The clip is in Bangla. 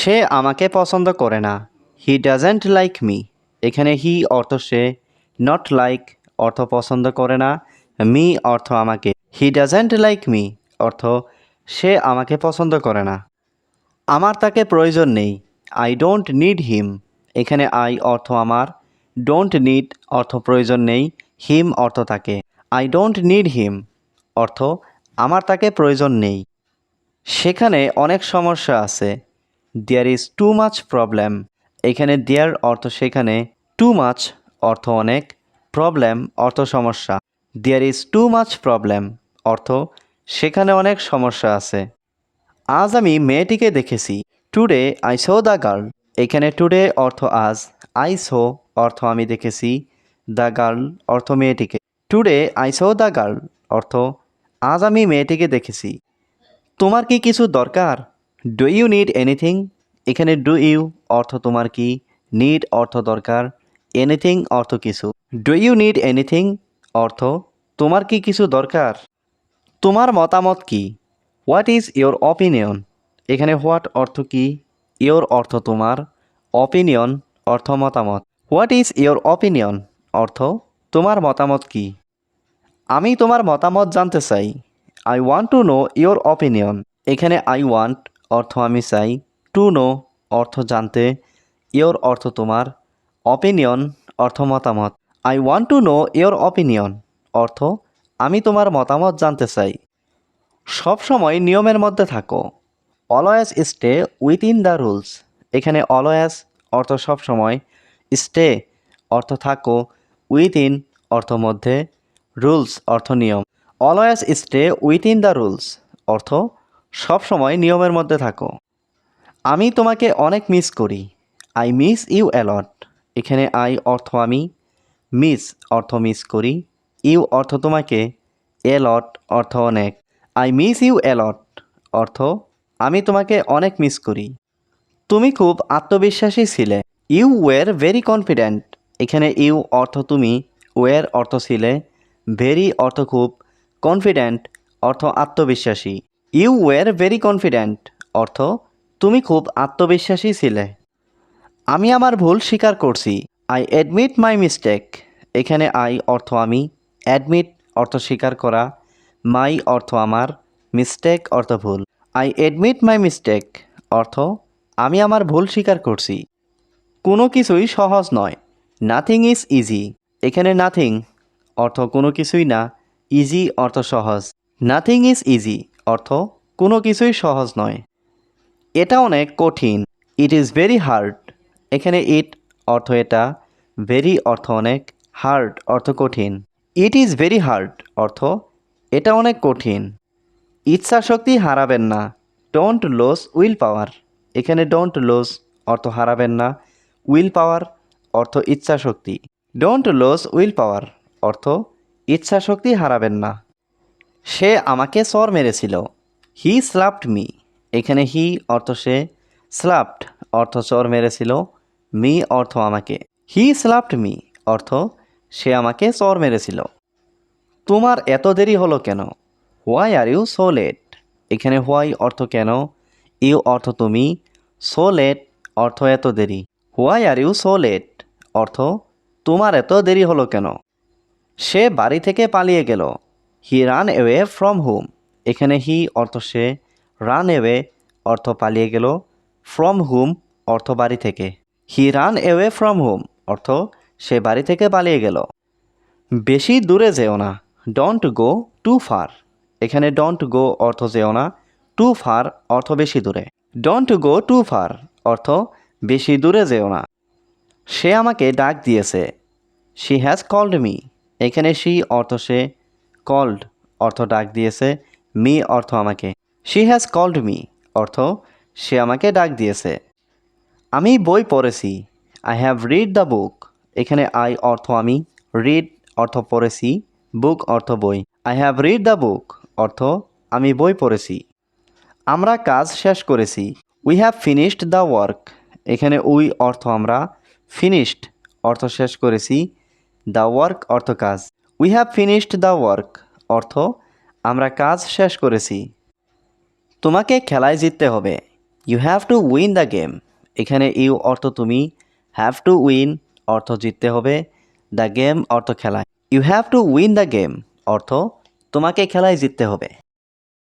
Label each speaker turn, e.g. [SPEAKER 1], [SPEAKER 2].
[SPEAKER 1] সে আমাকে পছন্দ করে না। হি ডাজেন্ট লাইক মি এখানে হি অর্থ সে নট লাইক অর্থ পছন্দ করে না। মি অর্থ আমাকে। হি ডাজেন্ট লাইক মি অর্থ সে আমাকে পছন্দ করে না। আমার তাকে প্রয়োজন নেই। আই ডোন্ট নিড হিম এখানে আই অর্থ আমার। ডোন্ট নিড অর্থ প্রয়োজন নেই। হিম অর্থ তাকে। আই ডোন্ট নিড হিম অর্থ আমার তাকে প্রয়োজন নেই। সেখানে অনেক সমস্যা আছে। There is too much problem এখানে দেয়ার অর্থ সেখানে টু মাচ অর্থ অনেক প্রবলেম অর্থ সমস্যা। There is too much problem অর্থ সেখানে অনেক সমস্যা আছে। আজ আমি মেয়েটিকে দেখেছি। Today I saw the girl এখানে টুডে অর্থ আজ। আই সো অর্থ আমি দেখেছি। দ্য গার্ল অর্থ মেয়েটিকে। Today I saw the girl অর্থ আজ আমি মেয়েটিকে দেখেছি। তোমার কি কিছু দরকার? ডু ইউ নিড এনিথিং এখানে ডু ইউ অর্থ তোমার কি? নিড অর্থ দরকার। এনিথিং অর্থ কিছু। ডু ইউ নিড এনিথিং অর্থ তোমার কি কিছু দরকার? তোমার মতামত কি? হোয়াট ইজ ইয়োর অপিনিয়ন এখানে হোয়াট অর্থ কি? ইয়োর অর্থ তোমার। অপিনিয়ন অর্থ মতামত। হোয়াট ইজ ইয়োর অপিনিয়ন অর্থ তোমার মতামত কি? আমি তোমার মতামত জানতে চাই। I want to know your opinion এখানে আই ওয়ান্ট অর্থ আমি চাই। টু নো, অর্থ জানতে। ইয়োর অর্থ তোমার। অপিনিয়ন, অর্থ মতামত। I want to know your opinion. অর্থ, আমি তোমার মতামত জানতে চাই। সবসময় নিয়মের মধ্যে থাকো। Always stay within the rules. এখানে অলওয়েজ, অর্থ সবসময় স্টে, অর্থ থাকো। উইথিন, অর্থ মধ্যে। রুলস, অর্থ নিয়ম। Always stay within the rules. অর্থ সবসময় নিয়মের মধ্যে থাকো। আমি তোমাকে অনেক মিস করি। I miss you a lot এখানে আই অর্থ আমি। মিস অর্থ মিস করি। ইউ অর্থ তোমাকে এলট অর্থ অনেক। আই মিস ইউ অ্যালট অর্থ আমি তোমাকে অনেক মিস করি। তুমি খুব আত্মবিশ্বাসী ছিলে। ইউ ওয়ের ভেরি কনফিডেন্ট এখানে ইউ অর্থ তুমি। ওয়ের অর্থ ছিলে। ভেরি অর্থ খুব কনফিডেন্ট অর্থ আত্মবিশ্বাসী। ইউ ওয়ের ভেরি কনফিডেন্ট, অর্থ তুমি খুব আত্মবিশ্বাসী ছিলে। আমি আমার ভুল স্বীকার করছি। I admit my mistake. এখানে আই অর্থ আমি, অ্যাডমিট অর্থ স্বীকার করা, মাই অর্থ আমার, মিস্টেক অর্থ ভুল। আই অ্যাডমিট মাই মিস্টেক, অর্থ আমি আমার ভুল স্বীকার করছি। কোনো কিছুই সহজ নয়। Nothing is easy. এখানে নাথিং অর্থ কোনো কিছুই না, ইজি অর্থ সহজ। Nothing is easy. অর্থ কোনো কিছুই সহজ নয়। এটা অনেক কঠিন। ইট ইজ ভেরি হার্ড এখানে ইট অর্থ এটা ভেরি অর্থ অনেক হার্ড অর্থ কঠিন। ইট ইজ ভেরি হার্ড অর্থ এটা অনেক কঠিন। ইচ্ছা শক্তি হারাবেন না। ডোন্ট লস উইল পাওয়ার এখানে ডোন্ট লস অর্থ হারাবেন না। উইল পাওয়ার অর্থ ইচ্ছা শক্তি। ডোন্ট লস উইল পাওয়ার অর্থ ইচ্ছা শক্তি হারাবেন না। সে আমাকে সর মেরেছিল। হি স্লাপড মি এখানে হি অর্থ সে স্লাপড অর্থ চর মেরেছিল। মি অর্থ আমাকে। হি স্লাপড মি অর্থ সে আমাকে চর মেরেছিল। তোমার এত দেরি হলো কেন? Why are you so late এখানে হোয়াই অর্থ কেন? ইউ অর্থ তুমি সো লেট অর্থ এত দেরি। Why are you so late অর্থ তোমার এত দেরি হলো কেন? সে বাড়ি থেকে পালিয়ে গেল। He ran away from home এখানে হি অর্থ সে রান অ্যাওয়ে অর্থ পালিয়ে গেল। ফ্রম হোম অর্থ বাড়ি থেকে। He ran away from home অর্থ সে বাড়ি থেকে পালিয়ে গেল। বেশি দূরে যেও না। ডোন্ট গো টু ফার এখানে ডোন্ট গো অর্থ যেও না। টু ফার অর্থ বেশি দূরে। ডোন্ট গো টু ফার অর্থ বেশি দূরে যেও না। সে আমাকে ডাক দিয়েছে। শি হ্যাজ কল্ড মি এখানে শি অর্থ সে কল্ড অর্থ ডাক দিয়েছে মি অর্থ আমাকে। শি হ্যাজ কল্ড মি অর্থ সে আমাকে ডাক দিয়েছে। আমি বই পড়েছি I have read the book এখানে আই অর্থ আমি রিড অর্থ পড়েছি বুক অর্থ বই। I have read the book অর্থ আমি বই পড়েছি। আমরা কাজ শেষ করেছি we have finished the work এখানে উই, অর্থ আমরা ফিনিশড অর্থ শেষ করেছি দ্য ওয়ার্ক অর্থ কাজ। We have finished the work অর্থ, আমরা কাজ শেষ করেছি। তোমাকে খেলায় জিততে হবে। You have to win the game এখানে ইউ অর্থ তুমি। হ্যাভ টু উইন অর্থ জিততে হবে। দ্য গেম অর্থ খেলায় you have to win the game অর্থ, তোমাকে খেলায় জিততে হবে।